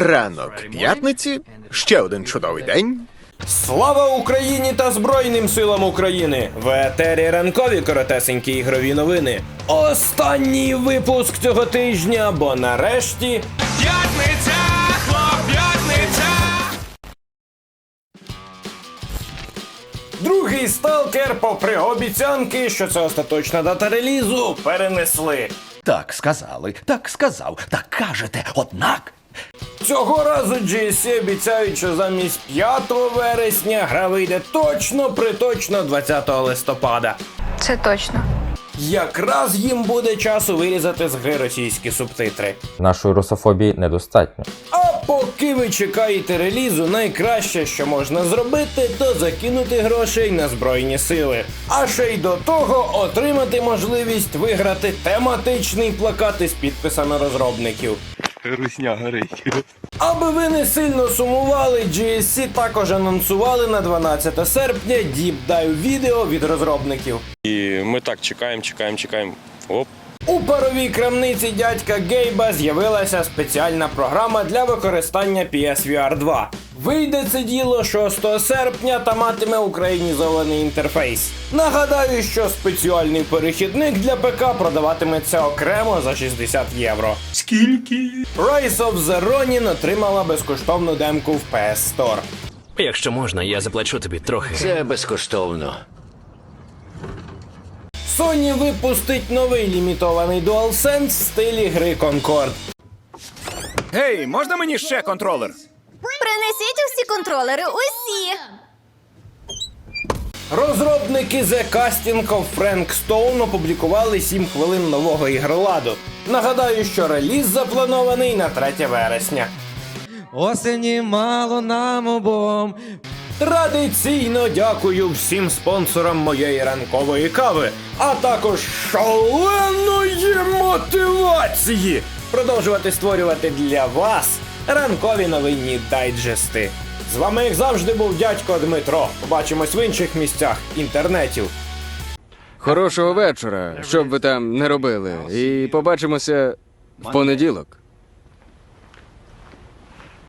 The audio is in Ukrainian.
Ранок п'ятниці, ще один чудовий день. Слава Україні та Збройним силам України! В етері ранкові коротесенькі ігрові новини. Останній випуск цього тижня, бо нарешті П'ятниця, другий сталкер, попри обіцянки, що це остаточна дата релізу, перенесли. Так сказали, так сказав, так кажете, однак. Цього разу GSC обіцяють, що замість 5 вересня гра вийде точно приточно 20 листопада. Це точно. Якраз їм буде часу вирізати з гри російські субтитри. Нашої русофобії недостатньо. А поки ви чекаєте релізу, найкраще, що можна зробити, то закинути грошей на збройні сили. А ще й до того отримати можливість виграти тематичний плакат із підписами розробників. Русня горить. Аби ви не сильно сумували, GSC також анонсували на 12 серпня Deep Dive відео від розробників. І ми так чекаємо, чекаємо, чекаємо. Оп. У паровій крамниці дядька Гейба з'явилася спеціальна програма для використання PSVR 2. Вийде це діло 6 серпня та матиме українізований інтерфейс. Нагадаю, що спеціальний перехідник для ПК продаватиметься окремо за 60 євро. Скільки? Rise of the Ronin отримала безкоштовну демку в PS Store. Якщо можна, я заплачу тобі трохи. Це безкоштовно. Sony випустить новий лімітований DualSense в стилі гри Concord. Гей, можна мені ще контролер? Принесіть усі контролери, усі. Розробники The Casting of Frank Stone опублікували 7 хвилин нового ігроладу. Нагадаю, що реліз запланований на 3 вересня. Осені мало нам обом. Традиційно дякую всім спонсорам моєї ранкової кави, а також шаленої мотивації продовжувати створювати для вас ранкові новинні дайджести. З вами, як завжди, був дядько Дмитро. Побачимось в інших місцях інтернетів. Хорошого вечора, що б ви там не робили. І побачимося в понеділок.